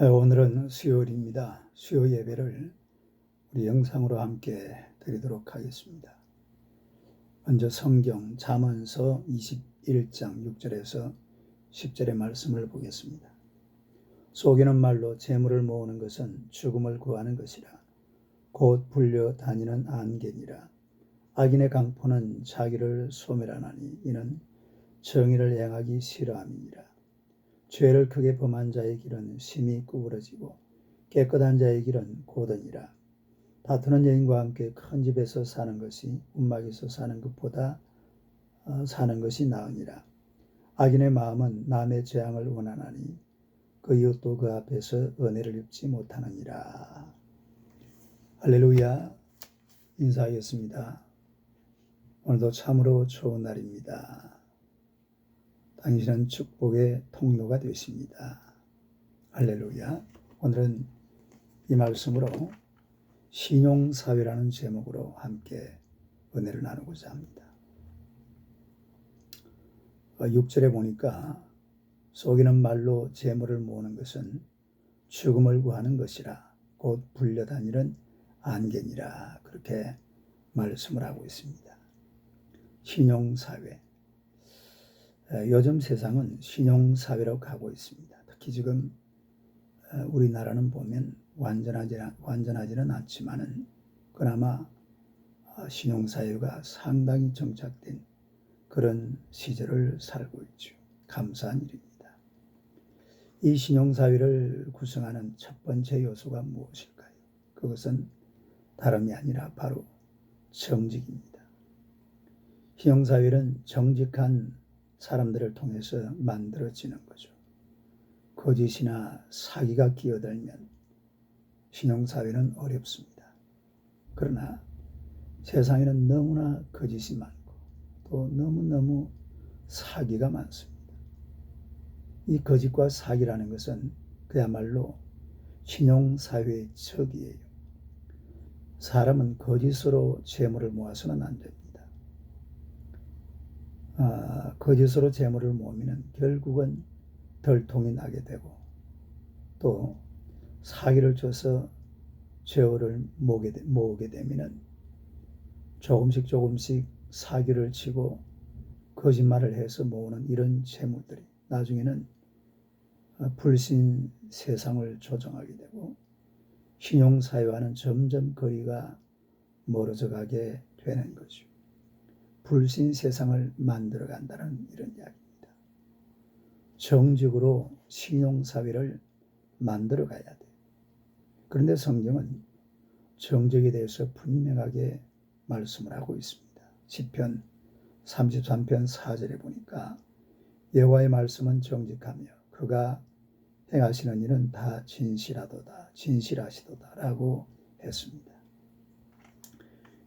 아, 오늘은 수요일입니다. 수요 예배를 우리 영상으로 함께 드리도록 하겠습니다. 먼저 성경 잠언서 21장 6절에서 10절의 말씀을 보겠습니다. 속이는 말로 재물을 모으는 것은 죽음을 구하는 것이라 곧 불려 다니는 안개니라 악인의 강포는 자기를 소멸하나니 이는 정의를 행하기 싫어함이니라 죄를 크게 범한 자의 길은 심히 구부러지고 깨끗한 자의 길은 고든이라. 다투는 여인과 함께 큰 집에서 사는 것이 움막에서 사는 것보다 어, 사는 것이 나으니라. 악인의 마음은 남의 재앙을 원하나니 그 이웃도 그 앞에서 은혜를 입지 못하느니라. 할렐루야 인사하겠습니다. 오늘도 참으로 좋은 날입니다. 당신은 축복의 통로가 되십니다. 할렐루야. 오늘은 이 말씀으로 신용사회라는 제목으로 함께 은혜를 나누고자 합니다. 6절에 어, 보니까 속이는 말로 재물을 모으는 것은 죽음을 구하는 것이라 곧 불려다니는 안개니라 그렇게 말씀을 하고 있습니다. 신용사회 요즘 세상은 신용사회로 가고 있습니다. 특히 지금 우리나라는 보면 완전하지, 완전하지는 않지만은 그나마 어, 신용사회가 상당히 정착된 그런 시절을 살고 있죠. 감사한 일입니다. 이 신용사회를 구성하는 첫 번째 요소가 무엇일까요? 그것은 다름이 아니라 바로 정직입니다. 신용사회는 정직한 사람들을 통해서 만들어지는 거죠. 거짓이나 사기가 끼어들면 신용사회는 어렵습니다. 그러나 세상에는 너무나 거짓이 많고 또 너무너무 사기가 많습니다. 이 거짓과 사기라는 것은 그야말로 신용사회의 적이에요. 사람은 거짓으로 재물을 모아서는 안 됩니다. 아, 거짓으로 재물을 모으면 결국은 덜통이 나게 되고 또 사기를 줘서 죄를 모으게, 모으게 되면 조금씩 조금씩 사기를 치고 거짓말을 해서 모으는 이런 재물들이 나중에는 불신 세상을 조정하게 되고 신용사회와는 점점 거리가 멀어져 가게 되는 거죠. 불신 세상을 만들어 간다는 이런 이야기입니다. 정직으로 신용사회를 만들어 가야 돼. 그런데 성경은 정직에 대해서 분명하게 말씀을 하고 있습니다. 시편 33편 4절에 보니까 여호와의 말씀은 정직하며 그가 행하시는 일은 다 진실하도다 진실하시도다라고 했습니다.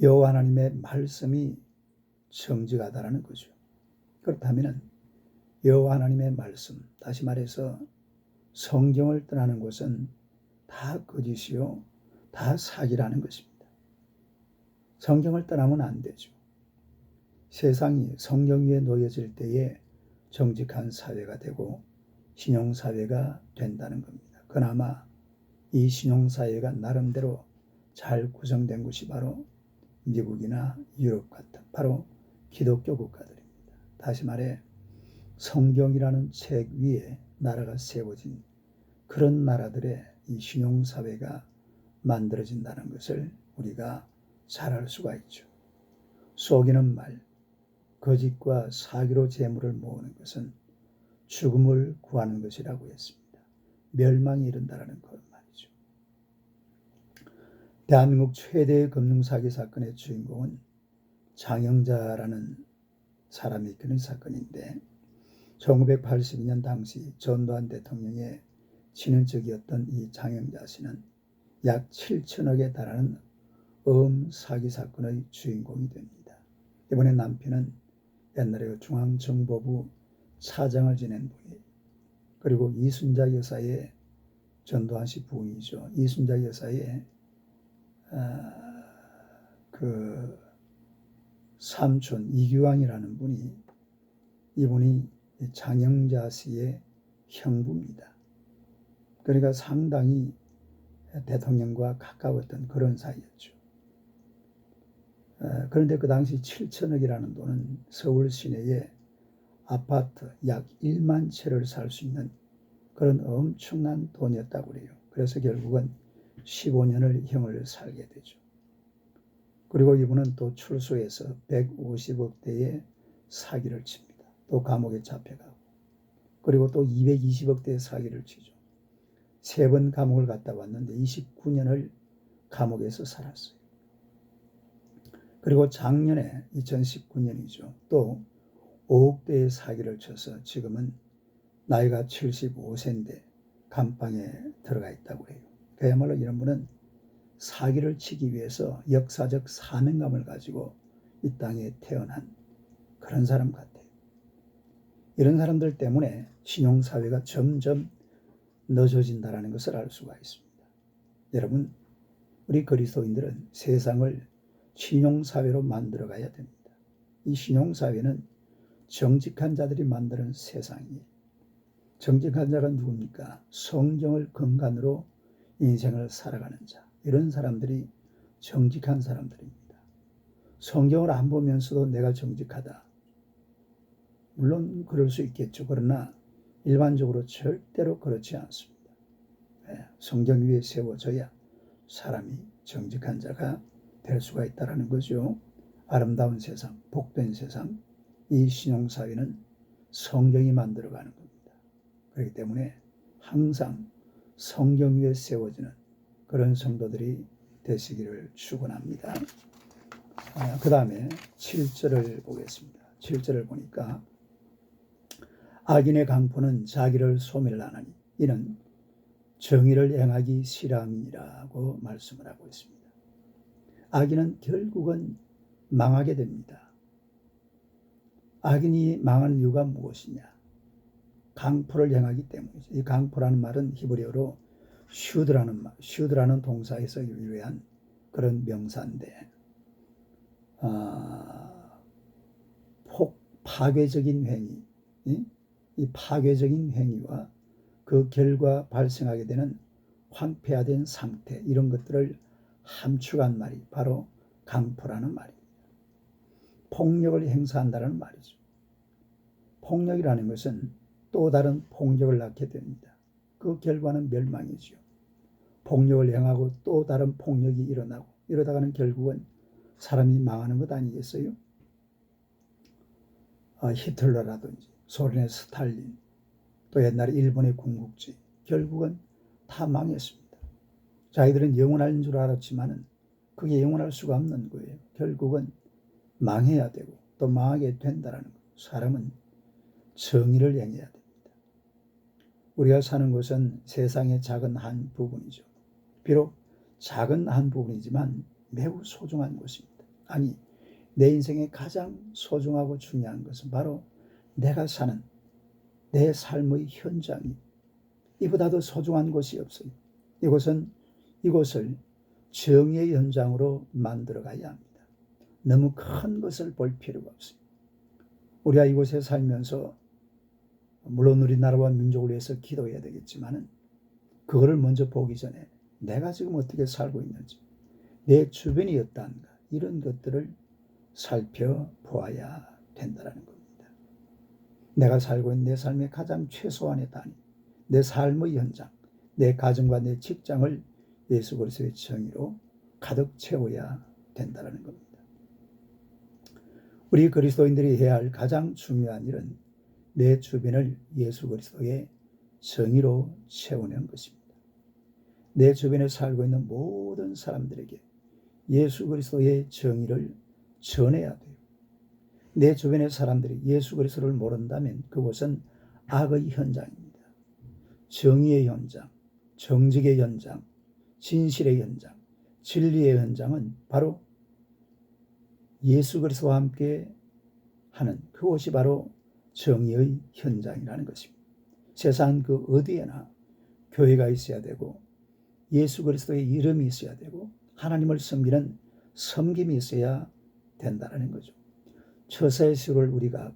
여호와 하나님의 말씀이 정직하다라는 거죠. 그렇다면 여호와 하나님의 말씀, 다시 말해서 성경을 떠나는 것은 다 거짓이요, 다 사기라는 것입니다. 성경을 떠나면 안 되죠. 세상이 성경 위에 놓여질 때에 정직한 사회가 되고 신용사회가 된다는 겁니다. 그나마 이 신용사회가 나름대로 잘 구성된 곳이 바로 미국이나 유럽 같은 바로 기독교 국가들입니다. 다시 말해 성경이라는 책 위에 나라가 세워진 그런 나라들의 이 신용사회가 만들어진다는 것을 우리가 잘 알 수가 있죠. 속이는 말, 거짓과 사기로 재물을 모으는 것은 죽음을 구하는 것이라고 했습니다. 멸망이 이른다라는 것 말이죠. 대한민국 최대의 금융사기 사건의 주인공은 장영자라는 사람이 이끄는 사건인데 1982년 당시 전두환 대통령의 친인척이었던 이 장영자 씨는 약 7천억에 달하는 음 사기 사건의 주인공이 됩니다. 이번에 남편은 옛날에 중앙정보부 차장을 지낸 분이 그리고 이순자 여사의 전두환 씨 부인이죠. 이순자 여사의 아, 그 삼촌 이규왕이라는 분이 이분이 장영자 씨의 형부입니다. 그러니까 상당히 대통령과 가까웠던 그런 사이였죠. 어, 그런데 그 당시 7천억이라는 돈은 서울 시내에 아파트 약 1만 채를 살 수 있는 그런 엄청난 돈이었다고 그래요. 그래서 결국은 15년을 형을 살게 되죠. 그리고 이분은 또 출소해서 150억대의 사기를 칩니다. 또 감옥에 잡혀가고 그리고 또 220억대의 사기를 치죠. 세 번 감옥을 갔다 왔는데 29년을 감옥에서 살았어요. 그리고 작년에 2019년이죠. 또 5억대의 사기를 쳐서 지금은 나이가 75세인데 감방에 들어가 있다고 해요. 그야말로 이런 분은 사기를 치기 위해서 역사적 사명감을 가지고 이 땅에 태어난 그런 사람 같아요. 이런 사람들 때문에 신용사회가 점점 늦어진다는 것을 알 수가 있습니다. 여러분, 우리 그리스도인들은 세상을 신용사회로 만들어 가야 됩니다. 이 신용사회는 정직한 자들이 만드는 세상이에요. 정직한 자가 누굽니까? 성경을 근간으로 인생을 살아가는 자. 이런 사람들이 정직한 사람들입니다. 성경을 안 보면서도 내가 정직하다. 물론 그럴 수 있겠죠. 그러나 일반적으로 절대로 그렇지 않습니다. 예, 성경 위에 세워져야 사람이 정직한 자가 될 수가 있다는 거죠. 아름다운 세상, 복된 세상, 이 신용사회는 성경이 만들어가는 겁니다. 그렇기 때문에 항상 성경 위에 세워지는 그런 성도들이 되시기를 축원합니다. 아, 그 다음에 7절을 보겠습니다. 7절을 보니까 악인의 강포는 자기를 소멸하나니 이는 정의를 행하기 싫함이라고 말씀을 하고 있습니다. 악인은 결국은 망하게 됩니다. 악인이 망하는 이유가 무엇이냐? 강포를 행하기 때문이죠. 이 강포라는 말은 히브리어로 슈드라는 말, 슈드라는 동사에서 유래한 그런 명사인데, 아, 폭 파괴적인 행위, 이? 이 파괴적인 행위와 그 결과 발생하게 되는 황폐화된 상태 이런 것들을 함축한 말이 바로 강포라는 말입니다. 폭력을 행사한다는 말이죠. 폭력이라는 것은 또 다른 폭력을 낳게 됩니다. 그 결과는 멸망이죠. 폭력을 행하고 또 다른 폭력이 일어나고 이러다가는 결국은 사람이 망하는 것 아니겠어요? 아, 히틀러라든지 소련의 스탈린 또 옛날에 일본의 궁극지 결국은 다 망했습니다. 자기들은 영원할 줄 알았지만은 그게 영원할 수가 없는 거예요. 결국은 망해야 되고 또 망하게 된다라는 거. 사람은 정의를 행해야 됩니다. 우리가 사는 곳은 세상의 작은 한 부분이죠. 비록 작은 한 부분이지만 매우 소중한 곳입니다. 아니, 내 인생의 가장 소중하고 중요한 것은 바로 내가 사는 내 삶의 현장이 이보다도 소중한 곳이 없어요. 이곳은 이곳을 정의의 현장으로 만들어 가야 합니다. 너무 큰 것을 볼 필요가 없어요. 우리가 이곳에 살면서 물론 우리나라와 민족을 위해서 기도해야 되겠지만은 그거를 먼저 보기 전에 내가 지금 어떻게 살고 있는지 내 주변이 어떠한가 이런 것들을 살펴보아야 된다는 겁니다. 내가 살고 있는 내 삶의 가장 최소한의 단위, 내 삶의 현장, 내 가정과 내 직장을 예수 그리스도의 정의로 가득 채워야 된다는 겁니다. 우리 그리스도인들이 해야 할 가장 중요한 일은 내 주변을 예수 그리스도의 정의로 채우는 것입니다. 내 주변에 살고 있는 모든 사람들에게 예수 그리스도의 정의를 전해야 돼요. 내 주변의 사람들이 예수 그리스도를 모른다면 그곳은 악의 현장입니다. 정의의 현장, 정직의 현장, 진실의 현장, 진리의 현장은 바로 예수 그리스도와 함께 하는 그곳이 바로 정의의 현장이라는 것입니다. 세상 그 어디에나 교회가 있어야 되고 예수 그리스도의 이름이 있어야 되고 하나님을 섬기는 섬김이 있어야 된다는 거죠. 처사의 수를 우리가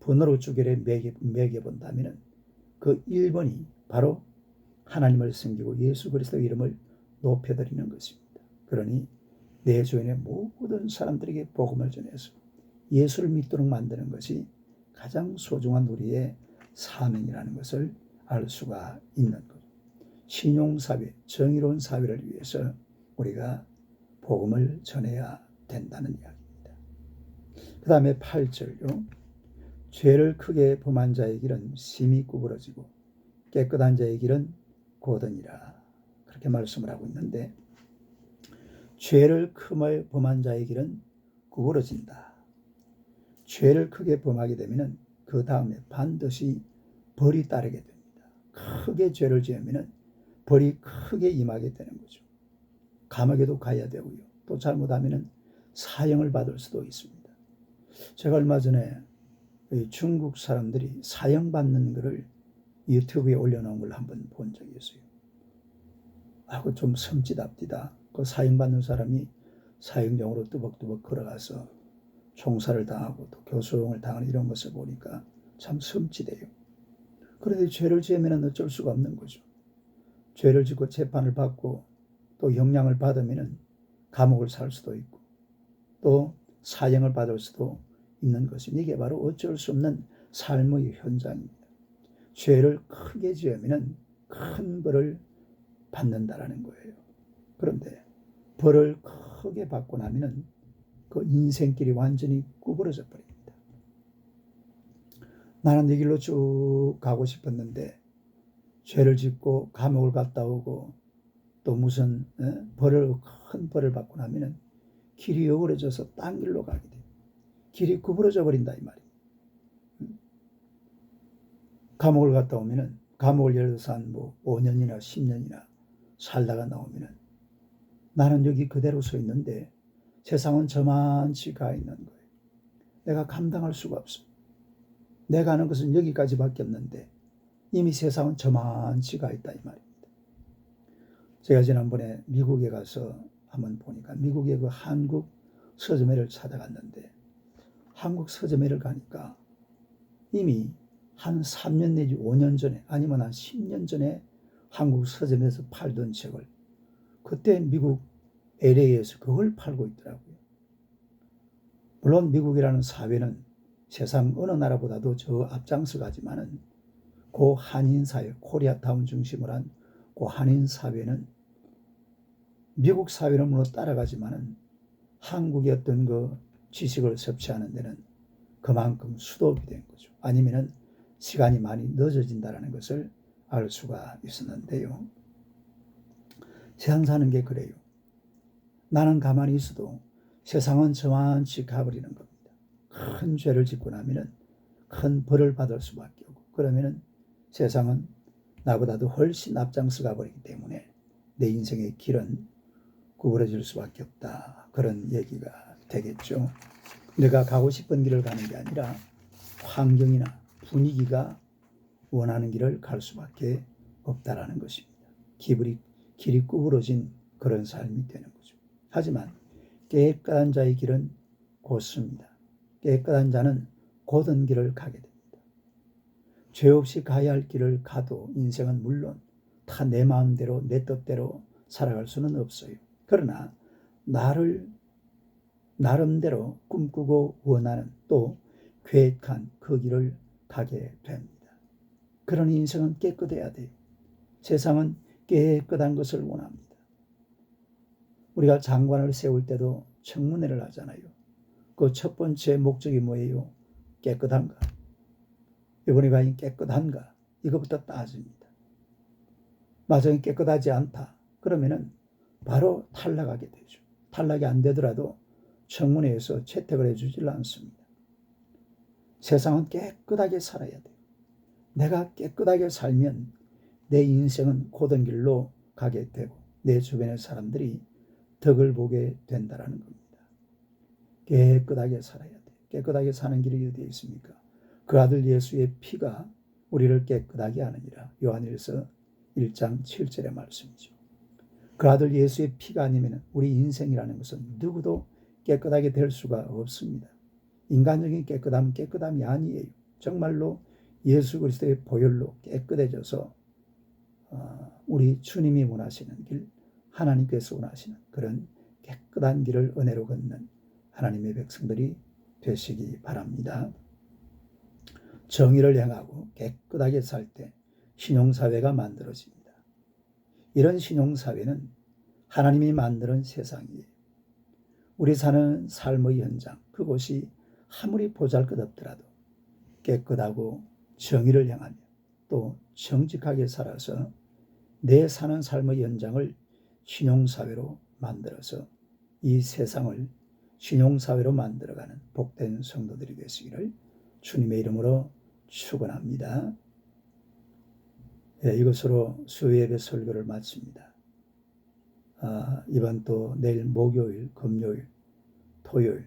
번호로 주결에 매겨, 매겨본다면 그 1번이 바로 하나님을 섬기고 예수 그리스도 이름을 높여드리는 것입니다. 그러니 내 주변의 모든 사람들에게 복음을 전해서 예수를 믿도록 만드는 것이 가장 소중한 우리의 사명이라는 것을 알 수가 있는 것. 신용사회, 정의로운 사회를 위해서 우리가 복음을 전해야 된다는 이야기입니다. 그 다음에 8절요. 죄를 크게 범한 자의 길은 심히 구부러지고 깨끗한 자의 길은 고든이라. 그렇게 말씀을 하고 있는데 죄를 크게 범한 자의 길은 구부러진다. 죄를 크게 범하게 되면 그 다음에 반드시 벌이 따르게 됩니다. 크게 죄를 지으면 벌이 크게 임하게 되는 거죠. 감옥에도 가야 되고요. 또 잘못하면 사형을 받을 수도 있습니다. 제가 얼마 전에 중국 사람들이 사형받는 것을 유튜브에 올려놓은 걸 한번 본 적이 있어요. 하고 좀 섬찟합디다. 그 사형받는 사람이 사형장으로 뚜벅뚜벅 걸어가서 총살을 당하고 또 교수형을 당하는 이런 것을 보니까 참 섬찟해요. 그런데 죄를 지으면 어쩔 수가 없는 거죠. 죄를 짓고 재판을 받고 또 영향을 받으면 감옥을 살 수도 있고 또 사형을 받을 수도 있는 것이 이게 바로 어쩔 수 없는 삶의 현장입니다. 죄를 크게 지으면 큰 벌을 받는다라는 거예요. 그런데 벌을 크게 받고 나면은 그 인생길이 완전히 구부러져 버립니다. 나는 이 길로 쭉 가고 싶었는데 죄를 짓고 감옥을 갔다 오고 또 무슨 어? 벌을 큰 벌을 받고 나면은 길이 어그러져서 딴 길로 가게 돼. 길이 구부러져 버린다 이 말이에요. 감옥을 갔다 오면은 감옥을 예를 들어서 한뭐 5년이나 10년이나 살다가 나오면은 나는 여기 그대로 서 있는데 세상은 저만치 가 있는 거예요. 내가 감당할 수가 없어. 내가 아는 것은 여기까지밖에 없는데 이미 세상은 저만치 가 있다 이 말입니다. 제가 지난번에 미국에 가서 한번 보니까 미국의 그 한국 서점회를 찾아갔는데 한국 서점회를 가니까 이미 한 3년 내지 5년 전에 아니면 한 10년 전에 한국 서점에서 팔던 책을 그때 미국 LA에서 그걸 팔고 있더라고요. 물론 미국이라는 사회는 세상 어느 나라보다도 저 앞장서 가지만은 고 한인 사회, 코리아타운 중심으로 한 고 한인 사회는 미국 사회는 물론 따라가지만은 한국의 어떤 그 지식을 섭취하는 데는 그만큼 수도업이 된 거죠. 아니면은 시간이 많이 늦어진다라는 것을 알 수가 있었는데요. 세상 사는 게 그래요. 나는 가만히 있어도 세상은 저만치 가버리는 겁니다. 큰 죄를 짓고 나면은 큰 벌을 받을 수밖에 없고 그러면은 세상은 나보다도 훨씬 앞장서 가 버리기 때문에 내 인생의 길은 구부러질 수밖에 없다. 그런 얘기가 되겠죠. 내가 가고 싶은 길을 가는 게 아니라 환경이나 분위기가 원하는 길을 갈 수밖에 없다라는 것입니다. 길이, 길이 구부러진 그런 삶이 되는 거죠. 하지만 깨끗한 자의 길은 곧습니다. 깨끗한 자는 곧은 길을 가게 됩니다. 죄 없이 가야 할 길을 가도 인생은 물론 다 내 마음대로 내 뜻대로 살아갈 수는 없어요. 그러나 나를 나름대로 꿈꾸고 원하는 또 계획한 그 길을 가게 됩니다. 그런 인생은 깨끗해야 돼요. 세상은 깨끗한 것을 원합니다. 우리가 장관을 세울 때도 청문회를 하잖아요. 그 첫 번째 목적이 뭐예요? 깨끗한가? 이번에 과연 깨끗한가? 이것부터 따집니다. 마저 깨끗하지 않다. 그러면은 바로 탈락하게 되죠. 탈락이 안 되더라도 청문회에서 채택을 해주질 않습니다. 세상은 깨끗하게 살아야 돼요. 내가 깨끗하게 살면 내 인생은 고든 길로 가게 되고 내 주변의 사람들이 덕을 보게 된다라는 겁니다. 깨끗하게 살아야 돼. 깨끗하게 사는 길이 어디에 있습니까? 그 아들 예수의 피가 우리를 깨끗하게 하느니라. 요한일서 1장 7절의 말씀이죠. 그 아들 예수의 피가 아니면 우리 인생이라는 것은 누구도 깨끗하게 될 수가 없습니다. 인간적인 깨끗함은 깨끗함이 아니에요. 정말로 예수 그리스도의 보혈로 깨끗해져서 어, 우리 주님이 원하시는 길, 하나님께서 원하시는 그런 깨끗한 길을 은혜로 걷는 하나님의 백성들이 되시기 바랍니다. 정의를 행하고 깨끗하게 살 때 신용사회가 만들어집니다. 이런 신용사회는 하나님이 만드는 세상이에요. 우리 사는 삶의 현장, 그곳이 아무리 보잘 것 없더라도 깨끗하고 정의를 향하며 또 정직하게 살아서 내 사는 삶의 현장을 신용사회로 만들어서 이 세상을 신용사회로 만들어가는 복된 성도들이 되시기를 주님의 이름으로 축원합니다. 예, 이것으로 수요예배 설교를 마칩니다. 아, 이번 또 내일 목요일, 금요일, 토요일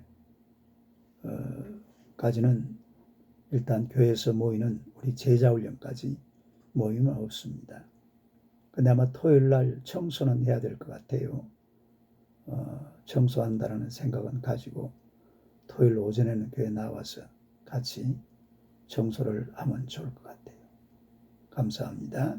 어, 까지는 일단 교회에서 모이는 우리 제자 훈련까지 모임은 없습니다. 근데 아마 토요일 날 청소는 해야 될 것 같아요. 어, 청소한다라는 생각은 가지고 토요일 오전에는 교회 나와서 같이 청소를 하면 좋을 것 같아요. 감사합니다.